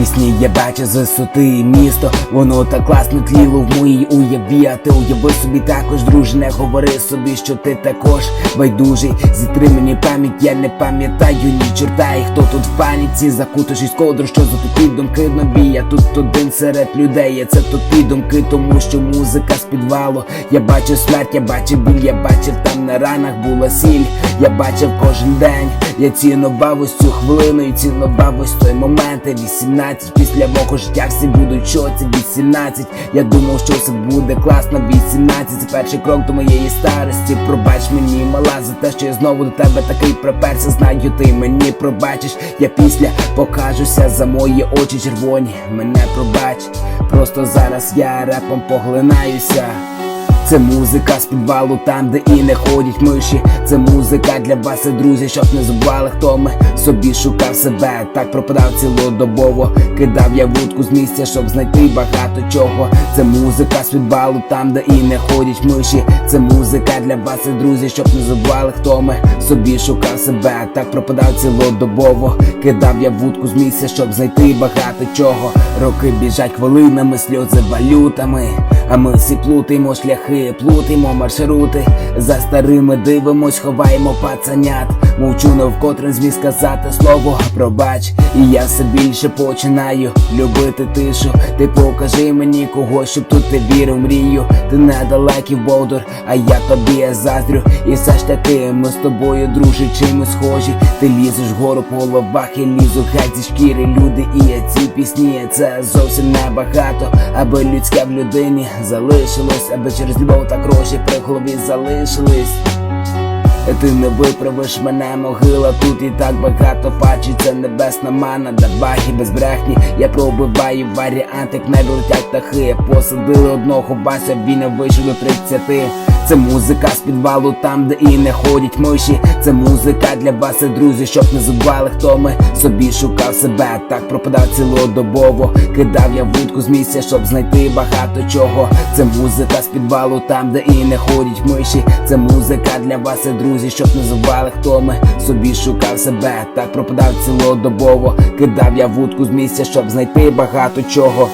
Вісні я бачу з і місто, воно так класно тліло в моїй уяві, а ти уяви собі також, друже, не говори собі, що ти також байдужий. Зітри мені пам'ять, я не пам'ятаю ні чорта, і хто тут в паніці закутавшись кодру, що за тупі думки нові Я тут один серед людей, я це тупі думки, тому що музика з підвалу. Я бачу смерть, я бачу біль, я бачив там на ранах була сіль. Я бачив кожен день, я цінував ось цю хвилину, і цінував ось той момент, 18 16 Після мого життя всі будуть що це 18 Я думав, що це буде класно. 18 Це перший крок до моєї старості. Пробач мені, мала, за те, що я знову до тебе такий приперся. Знаю, ти мені пробачиш, я після покажуся за мої очі червоні. Мене пробач, просто зараз я репом поглинаюся. Це музика з підвалу там, де і не ходять миші. Це музика для вас, і друзі, щоб не забували, хто ми собі шукав себе. Так пропадав цілодобово. Кидав я вудку з місця, щоб знайти багато чого. Це музика з підвалу там, де і не ходять миші. Це музика для вас, і друзі, щоб не забували, хто ми собі шукав себе. Так пропадав цілодобово. Кидав я вудку з місця, щоб знайти багато чого. Роки біжать хвилинами, сльози валютами. А ми всі плутаємо шляхи, плутаємо маршрути. За старими дивимось, ховаємо пацанят. Мовчу не вкотре зміг сказати слово пробач. І я все більше починаю любити тишу. Ти покажи мені когось, щоб тут ти вірив, мрію. Ти недалекий Болдор, а я тобі заздрю. І все ж таки ми з тобою, друже, чимось схожі. Ти лізеш вгору по головах, я лізу геть зі шкіри люди. І ці пісні це зовсім небагато, аби людське в людині залишилось, аби через любов та гроші при голові залишились. Ти не виправиш мене, могила тут і так багато пачі, це небесна мана, да баги без брехні. Я пробиваю варіант, як не летять птахи. Посадили одного бася, він не вийшов до 30. Це музика з підвалу там, де і не ходять миші. Це музика для вас, і друзі, щоб не забували, хто ми собі шукав себе. Так пропадав цілодобово. Кидав я вудку з місця, щоб знайти багато чого. Це музика з підвалу там, де і не ходять миші. Це музика для вас, і друзі, щоб не забували, хто ми собі шукав себе. Так пропадав цілодобово. Кидав я вудку з місця, щоб знайти багато чого.